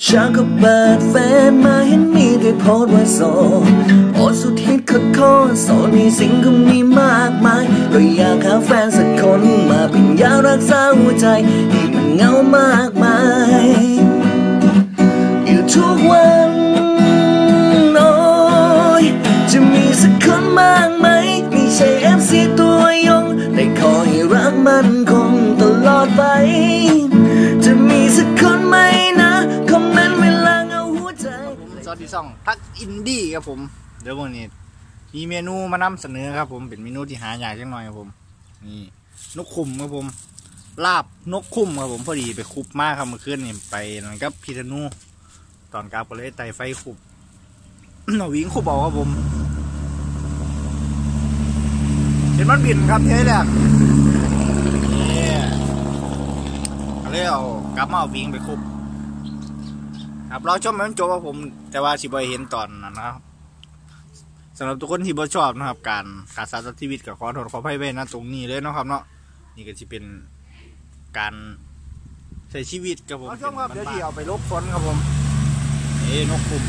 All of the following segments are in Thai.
ฉันก็เปิดแฟนมาเห็นมีใครโพสต์ว่าโสดโพสสุดฮิตขดโคตรโสดมีสิ่งก็มีมากมาย ก็อยากหาแฟนสักคนมาเป็นยารักษาหัวใจที่มันเงามากมาย อยู่ทุกวันโอ้ยจะมีสักคนบ้างไหมไม่ใช่เอฟซีตัวยง แต่ขอให้รักมันคง ผมสวัสดีซ่องพักอินดี้ครับผม เดี๋ยววันนี้มีเมนูมานำเสนอครับผมเป็นเมนูที่หายากจังหน่อยครับผม นี่นกขุมครับผม ลาบนกคุ้มครับผมพอดีไปคุบมากครับเมื่อคืนนี่ไปนั่นกับพีธนูตอนกลับก็เลยไต่ไฟคุบหนวิ่งคุบเอาครับผมเห็นมันบินครับเท่แรกนี่ก็เลยเอากลับมาเอาวิ่งไปคุบ ครับ เราชมมันจบครับผม แต่ว่าสิบอยเห็นตอนนั้นนะครับสำหรับทุกคนที่บ่ชอบนะครับ การการสาธิตชีวิตกับขอโทษขออภัยไว้นะตรงนี้เลยเนาะครับ เนาะนี่ก็จะเป็นการใช้ชีวิตครับผมชมครับเดี๋ยวที่เอาไปลบฝนครับผมเอ้นกคุม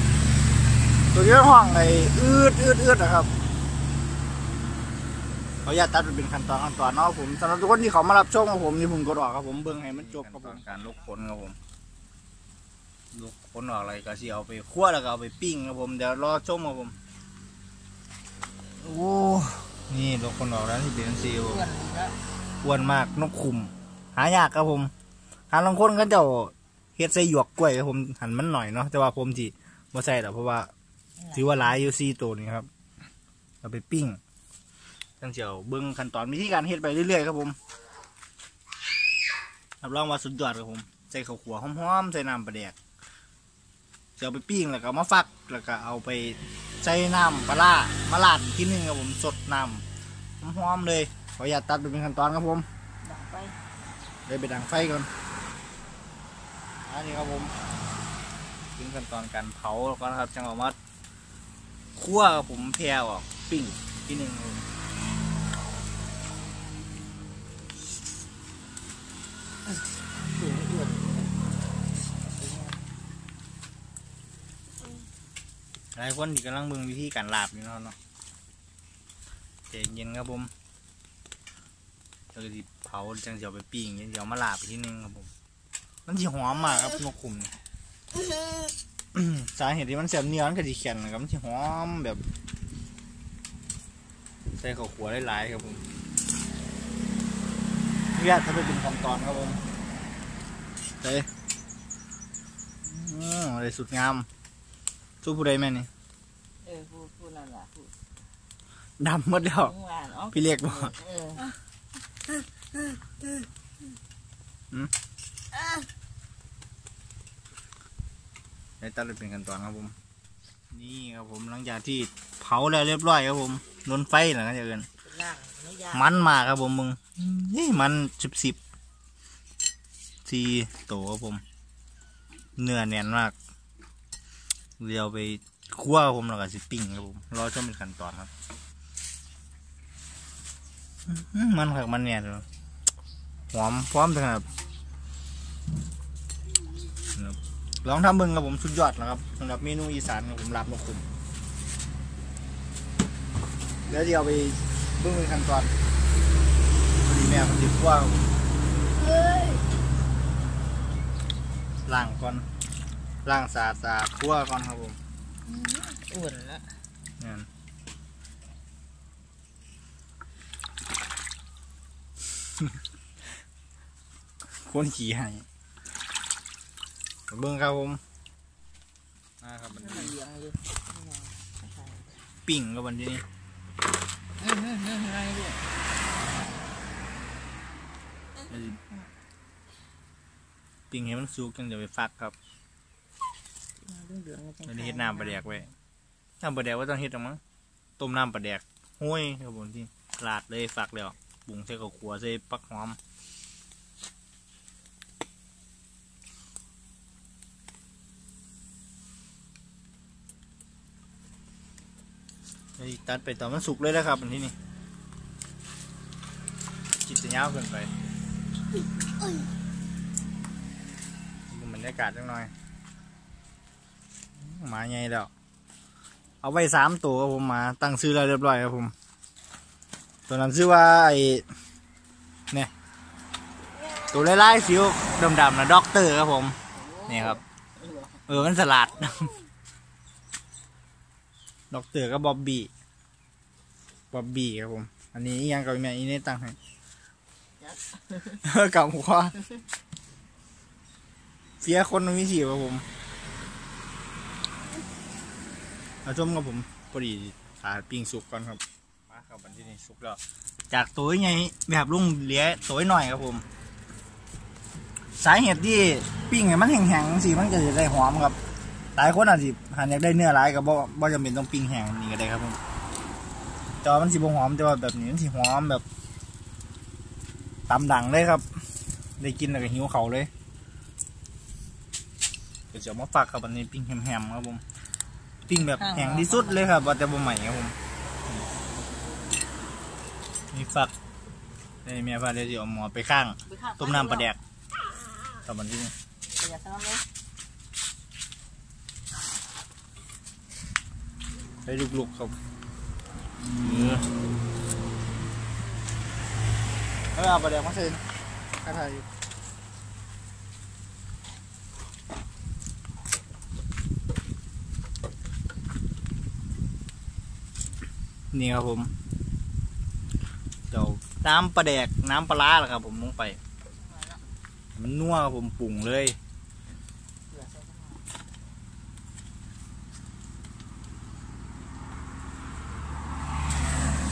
ตัวนี้ห้องไอ้อืดอืดอืดนะครับเขาอยากตัดเป็นขั้นตอนขั้นตอนเนาะครับผมสำหรับทุกคนที่เขามารับชมครับผมนี่ผมกดออกครับผมเบิ่งให้มันจบครับผมการลบฝนครับผม ลูกคนออกอะไรก็สิเอาไปคั่วแล้วก็เอาไปปิ้งครับผมเดี๋ยวรอชมครับผมโอ้นี่ลูกคนออกแล้วที่เป็นซีลอ้วนมากนกขุม หายากครับผม หาลางคนก็จะเอาเฮ็ดใส่หยวกกล้วยครับผมหันมันหน่อยเนาะแต่ว่าผมที่บ่ใส่หรอกเพราะว่า ถือว่าหลายอยู่ซีตัวนี้ครับเอาไปปิ้งตั้งเจียวเบิ้งขั้นตอนวิธีการเฮ็ดไปเรื่อยๆครับผมรับรองว่าสุดยอดครับผมใส่ข้าวขัวหอมๆใส่น้ำปลาแดก จะเอาไปปิ้งแล้วก็เอามาฟักแล้วก็เอาไปใส่น้ำปลาร้ามาลาดอีกทีหนึงครับผมสดน้ำหอมๆเลยขออย่าตตัดไปเป็นขั้นตอนครับผมดังไปเลยไปดังไฟก่อนอันนี้ครับผมถึงขั้นตอนการเผาแล้วก็นะครับจังเอามาคั่วครับผมแพรออกปิ้งอีกทีหนึงครับผม หลายคนที่กำลังเบิ่งวิธีการลาบอยู่เนาะเนาะใจเย็นครับผมแล้วก็สิเผาจังเสียวไปปิ้งเสียวมาลาบไปที่นึงครับผมมันสิหอมมากครับนกขุมนี่สาเหตุที่มันเสียบเนื้อมันก็สิแข็งนะครับมันสิหอมแบบใส่ข้าวขัวหลายๆครับผมนี่ถ้าไปเป็นขั้นตอนครับผมเฮ้ยอืออะไรสุดงาม สู้ผู้ใดแม่นี่เออพูดพูดนั่นแหละพูดดำหมดแล้วข้างล่างอ๋อพี่เรียกบอกเออได้ตัดเป็นขั้นตอนครับผม นี่ครับผมหลังจากที่เผาแล้วเรียบร้อยครับผมลนไฟแล้วนะเจอกันล่างไม่ยากมันมากครับผมมึงนี่มันสิบสิบสี่โตครับผม เนื้อแน่นมาก เดี๋ยวไปคั่วครับผมแล้วก็สิปิ้งครับผมรอชมเป็นขั้นตอนครับอื้อมันผักมันแน่นเลยหอมพร้อมเลยครับครับลองทำเบิ่งครับผมสุดยอดนะครับสำหรับเมนูอีสานครับผมลาบนกขุมเดี๋ยวจะเอาไปเบิ่งเป็นขั้นตอนพอดีแม่มันติดว่าล้างก่อน ล้างสะอาดสะอาดคั่วก่อนครับผมอุ่นละนี่นคนขี่ให้เบิ้งครับผมนะครับมันมันเลี้ยงอยู่ปิ้งกับวันนี้อืมอืมอืมอะไรด้วยปิ้งให้มันสุกจังเดี๋ยวไปฟักครับ เหลืองๆอันนี้เฮ็ดน้ำปลาแดกไว้น้ำปลาแดกว่าต้องเฮ็ดหรอมั้งต้มน้ำปลาแดกห้วยครับผมที่ลาดเลยฟักแล้วปรุงใส่ข้าวขัวใส่ปักหอมไอ้ตัดไปต่อนมันสุกเลยนะครับอันที่นี่จิตจะยาวเกินไปดูบรรยากาศจังหน่อย หมาใหญ่แล้ว เอาไว้สามตัวครับผมหมาตั้งซื้อแล้วเรียบร้อยครับผม ตัวนั้นชื่อว่าไอ้เนี่ยตัวไล่ๆสิวดำๆนะด็อกเตอร์ครับผมนี่ครับ เออมันสลัดด็อกเตอร์ก็บ๊อบบี้บ๊อบบี้ครับผม อันนี้ยังกับแม่อีนี่ตั้งให้กับหัวเสียคนมันมีสีครับผม เอาชมกับผมพอดีขาปิ้งสุกก่อนครับมาครับวันที่นี่สุกแล้วจากตัวใหญ่แบบลุงเหลี้ยตัวหน่อยครับผม สาเหตุที่ปิ้งให้มันแห้งๆสิมันจะได้หอมครับหลายคนอาจจะหันอยากได้เนื้อหลายก็บ่บ่จำเป็นต้องปิ้งแห้งนี่ก็ได้ครับผมจอมันสิบ่หอมแต่ว่าแบบนี้มันสิหอมแบบตำดังเลยครับ ได้กินแล้วก็หิวเขาเลยเดี๋ยวจะมาฝากครับอันนี้ปิ้งแฮมๆครับผม ปิ้งแบบแห้งที่สุดเลยครับว่าแต่บ่ใหม่ครับผมนี่ฝักในเมียพาเดี๋ยวจะเอาหมอไปข้าง ต้มน้ำปลาแดกตอนวันที่นี่อย่าทำเลยให้ลุกๆครับเออเอาปลาแดกมาเซ็นข้าไทย นี่ครับผมเดี๋ยวน้ำปลาแดกน้ำปลาร้าแหละครับ ผมลงไปมันนัวครับผมปรุงเลยเหลือใส่ข้างนอก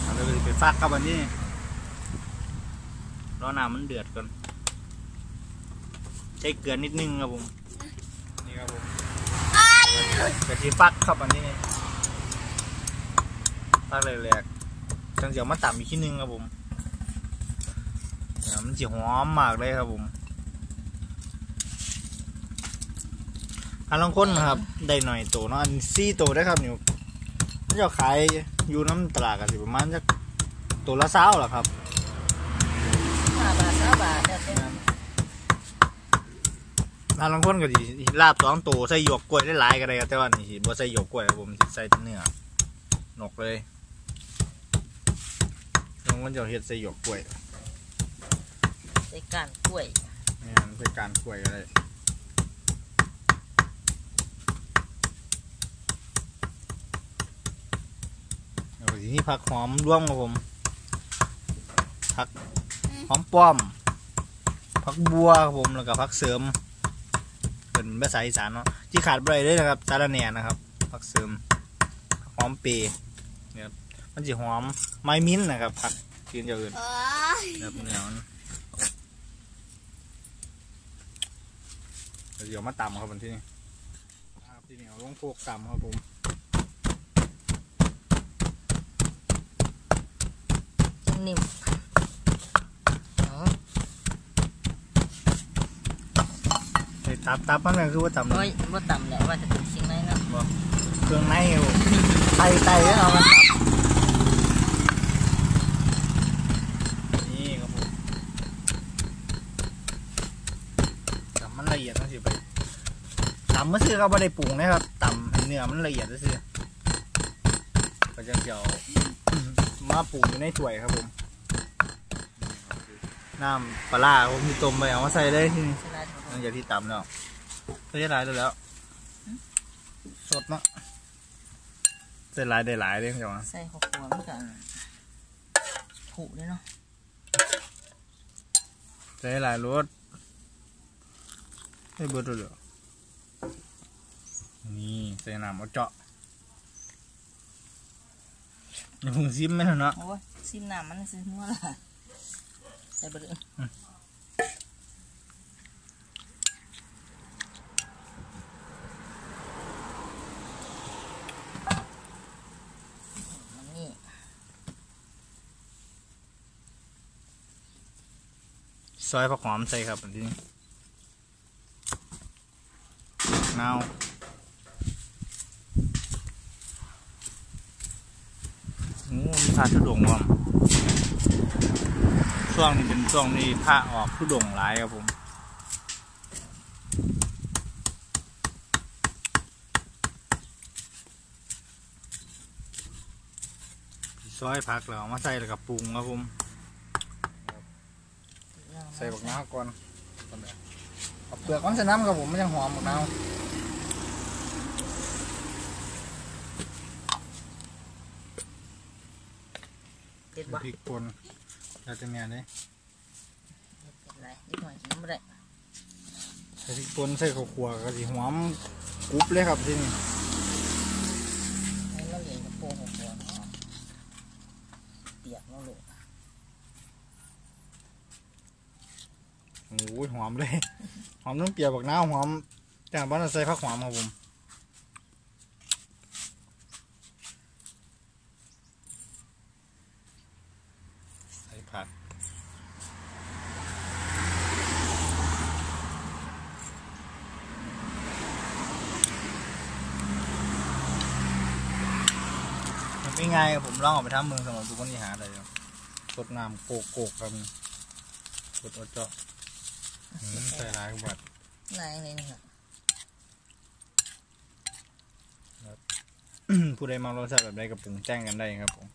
เอาเลยไปฟักครับวันนี้รอน้ำมันเดือดก่อนใช้เกลือนิดนึงครับผมนี่ครับผมกะทิฟักครับอันนี้ ฟักแรกๆจังเสียวมาต่ำอีกทีนึงครับผมอ่ามันจะหอมมากเลยครับผมอันลองคนนะครับ ได้หน่อยโตเนาะอันซี่โตได้ครับนี่มันจะขายอยู่น้ำตลาดกันสิประมาณจะตัวละเศร้าหรอครับห้าบาทสาบาทแต่เป็นร้านลางคนก็ดีลาบสองตัวใส่หยวกกล้วยได้หลายก็ได้ครับแต่ว่านี่สิบ่ใส่หยวกกล้วยครับผมใส่เนื้อหนกเลย ลางคนจะเฮ็ดใส่หยวกกล้วยใส่ก้านกล้วยนี่มันเป็นการกล้วยอะไรแล้วก็ทีนี้ผักหอมร่วมครับผม ผักหอมป้อม ผักบัวครับผม แล้วก็ผักเสริม เป็นภาษาอีสานเนาะ ที่ขาดไปเลยนะครับสาระแหน่นะครับ ผักเสริม หอมเปรย์เนี่ยครับมันจะหอมไม้มิ้นท์นะครับผัก กินอย่างอื่นแบบเนื้อมันเดี๋ยวมาตำครับมันที่นี่ครับที่นี่เอาลงโคกตำครับผมจังนิ่มเอาไอ้ตับตับมันก็คือว่าตำโอ้ยว่าต่ำแหละว่าจะเป็นสิ่งไหนเนาะเครื่องในครับผมไตไตแล้วเอามาตับนี่ครับผมตำมันละเอียดนะสิไปตำเมื่อซื้อเขาไม่ได้ปรุงนะครับตำให้เนื้อมันละเอียดนะสิก็จะเจียวมาปรุงอยู่ในถ้วยครับผมน้ำปลาร้าผมมีต้มไปเอามาใส่ได้ที่นี่ใช่ไหมหลังจากที่ตำแล้วใส่หลายได้แล้ว สดเนาะใส่หลายได้หลายเลยจังหวะใส่ข้าวคั่วเหมือนกันผูด้วยเนาะใส่หลายรสให้เบิดเลยเหรอ นี่ใส่น้ำเอาเจาะอย่าเพิ่งซิมไหมเนาะโอ้ยซิมน้ำมันซื้อนัวละใส่เบดเลยมันนี่ซอยผักหอมใส่ครับอันนี้นาว ระทุดงคว่ำช่วงนี้เป็นช่วงนี้พระออกทุดงหลายครับผมซอยผักเรามาใส่กับปรุงครับผม ใส่บักน้าก่อนเอาเปลือกมันใส่น้ำครับผมไม่ยังหอมบักน้า บ่พริกป่นแล้วจะเมียเลยอะไรนิดหน่อยกินไม่ได้ใส่พริกป่นใส่ข้าวคั่วก็สิหอมกรุบเลยครับที่นี่ให้เราเหลียงกระโปรงหัวหัวเนาะเปียกแล้วลูกโอ้ยหอมเลย หอมน้ำเปียกบักนาวหอมแต่บ้านเราใส่ผักหอมครับผมใส่ผัก มันเป็นไงครับผม ลองเออกไปทำเมืองสำหรับทุกคนที่หาอะไรครับสดน้ำโกกโกกครับสดอดเจาะอืมใส่ลายกบัดนายนี่นี่ค่ะผู้ใดมารสชาติแบบใดกับปรุงแจ้งกันได้ครับผม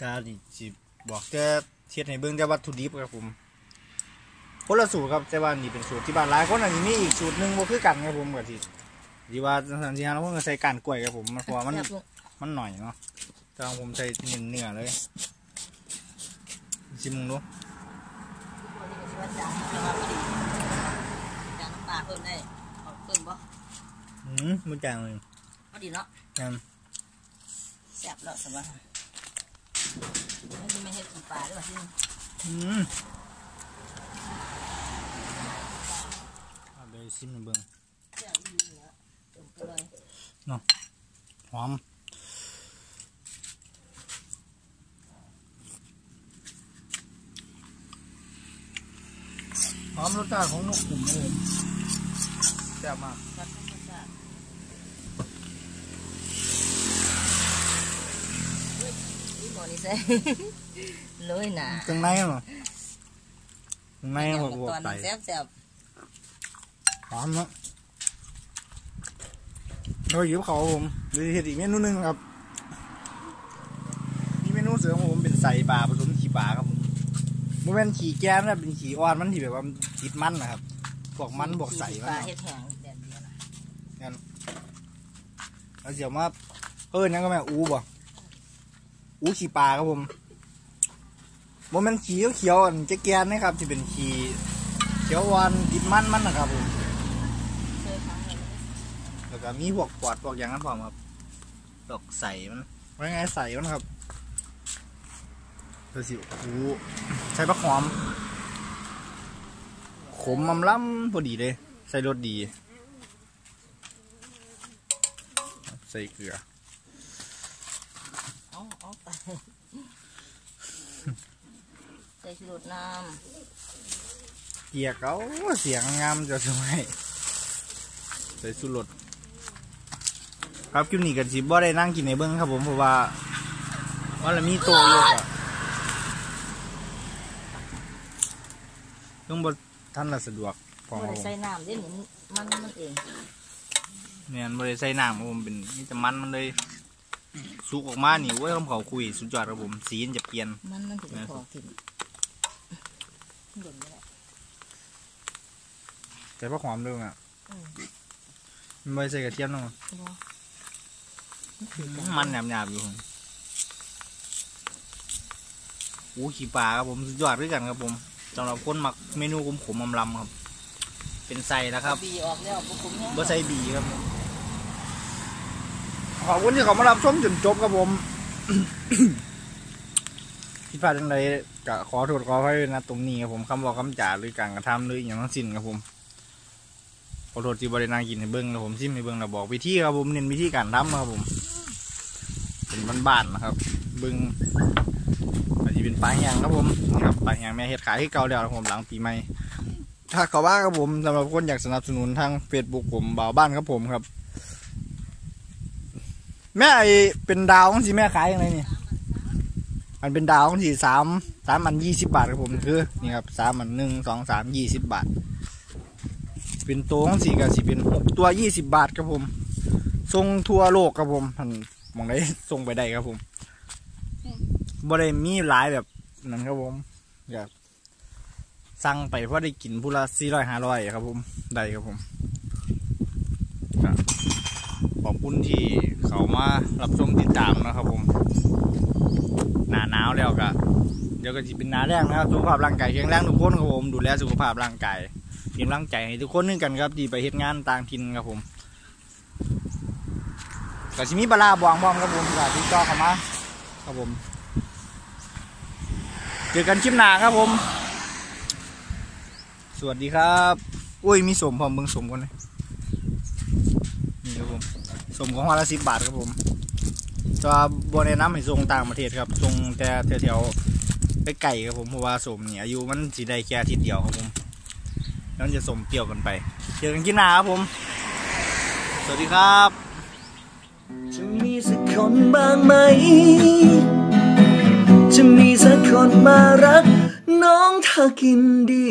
กาดิจิบอกจะเทียดให้เบิ่งแต่วัตถุดิบครับผมคนละสูตรครับแต่ว่านี่เป็นสูตรที่บ้านหลายคนอันนี้มีอีกสูตรหนึ่งบ่คือกันครับผมกับที่ ที่ว่าสันติฮาเราเพิ่งใส่การกล้วยครับผมมันเพราะว่ามันแซ่บลูกมันหน่อยเนาะแต่ของผมใส่เนื้อเนื้อเลยชิมมึงดูจานน้ำปลาเพิ่มได้เอาเพิ่มบ่อืมมันจางเลยพอดีเนาะอืมแซ่บแล้วสบายไม่ไม่ให้กินปลาด้วยที่อืมเอาไปชิมให้เบิ่งแซ่บดีเนาะ เติมไปเลยหอมหอมรสชาติของนกขุ่มครับผมแซ่บมากรักธรรมชาติเฮ้ยนี่หมอนี่ใส่เลยนะเครื่องในเหรอเครื่องในหัวบวกตอนไตแซ่บแซ่บหอมเนาะ เราอยู่กับเขาครับผมเดี๋ยวจะเห็ดอีกเมนูหนึงครับนี่เมนูเสริมของผมเป็นใส่ปลาผสมขี่ปลาครับผมมันเป็นขี่แก้มนะเป็นขี่อ่อนมันที่แบบว่ามันติดมันนะครับพวกมันบวกใส่ปมันลาเนาะเห็ดแห้งแดดเดียวนะแล้วเดี๋ยวมาเออนั่นก็แม่อูบ่อูขี่ปลาครับผมบ่แมันขี่เขียวๆอันเจ๊แกนนะครับที่เป็นขี่เขียวหวานติดมันมันนะครับผม เคยครั้งหนึ่ง แล้วก็มีพวกปอดพวกอย่างนั้นพร้อมครับดอกใส่มันว่าไงใส่มันครับเดี๋ยวสิอูใส่ผักหอม ขมมำล้ำพอดีเลย ใส่รสดี ใส่เกลือเอาเอาไปใส่ชูรสน้เกียกเอาเสียงงามจะสวยใส่สุรส ครับคลิปนี้กันสิบ่ได้นั่งกินในเบิ้งครับผมเพราะว่าว่าละมีโตโยกอะต้องบท่านละสะดวกพำอไม่ครับได้ผมใส่น้ำเดี๋ยวนี้มันมันเองเนี่ยบริใส่น้ำครับผมเป็นนี่จะมันมันเลยสุกออกมานี่เว้ยคำเขาคุยสุดยอดครับผมสีมันจะเปลี่ยน มันมันถึงพอกินหล่นไม่ได้ใส่ผักหอมด้วยอะอืม มันไม่ใส่กระเทียมน้องบ่ มันหยาบๆอยู่ผมโอ้ขี้ปลาครับผมสุดยอดด้วยกันครับผมสำหรับคนหมักเมนูขมๆลำๆครับ เป็นไส้แล้วครับบีออกแล้วบุคุ้มเนี่ยบ่ใส่บีครับขอบคุณที่เขามารับชมจนจบครับผมผิดพลาดจังไรก็ขอโทษขออภัยด้วยนะตรงนี้ครับผมคำบอกคำจ่าหรือการกระทำหรืออหย่างทั้งสิ้นครับผม ขอโทษที่บริณางกินให้เบิ้งนะผมซิมให้เบิ้งนะบอกวิธีครับผมเน้นวิธีการทำครับผมเป็นบ้านๆนะครับ เบิ้งอาจจะเป็นปลาแห้งครับผมนี่ครับปลาแห้งแม่เฮ็ดขายที่เก่าแล้วครับผมหลังปีใหม่ถ้าเขาว่าครับผมสำหรับคนอยากสนับสนุนทางเฟซบุ๊กผมบ่าวบ้านครับผมครับ แม่ไอเป็นดาวของสิแม่ขายยังไงนี่มันเป็นดาวของสิสามสามอันยี่สิบบาทครับผมคือนี่ครับสามอันหนึ่งสองสามยี่สิบบาท เป็นตัวของสี่กับสิเป็นหกตัวยี่สิบบาทครับผมทรงทั่วโลกครับผมมันมองได้ส่งไปได้ครับผมบ่ได้มีหลายแบบนั้นครับผมอยากสั่งไปเพราะได้กินผู้ละสี่ร้อยห้าร้อยครับ ผมได้ครับผมขอบคุณที่เขามารับชมติดตามนะครับผม หนาหนาวแล้วก็เดี๋ยวก็จะเป็นหนาแรงนะครับสุขภาพร่างกายแข็งแรงทุกคนครับผมดูแลสุขภาพร่างกาย เป็นกำลังใจให้ทุกคนนึงกันครับที่ไปเฮ็ดงานต่างถิ่นครับผมก็ชิมีบลาบวางบอมครับผมก็ติดต่อเข้ามาครับผม เจอกันคลิปหน้าครับผม สวัสดีครับ อุ้ยมีสมพร้อมเบิ่งสมกันเลยนี่ครับผมสมของวันละสิบบาทครับผมจะบนแนะนำให้ส่งต่างประเทศครับส่งแต่แถวๆไปไก่ครับผมเพราะว่าสมเนี่ยอายุมันสีได้แค่ทิตย์เดียวครับผม แล้วมันจะสมเปรี้ยวกันไปเจอกันกินหนาครับผม สวัสดีครับ จะมีสักคนบ้างไหม จะมีสักคนมารัก น้องถ้ากินดี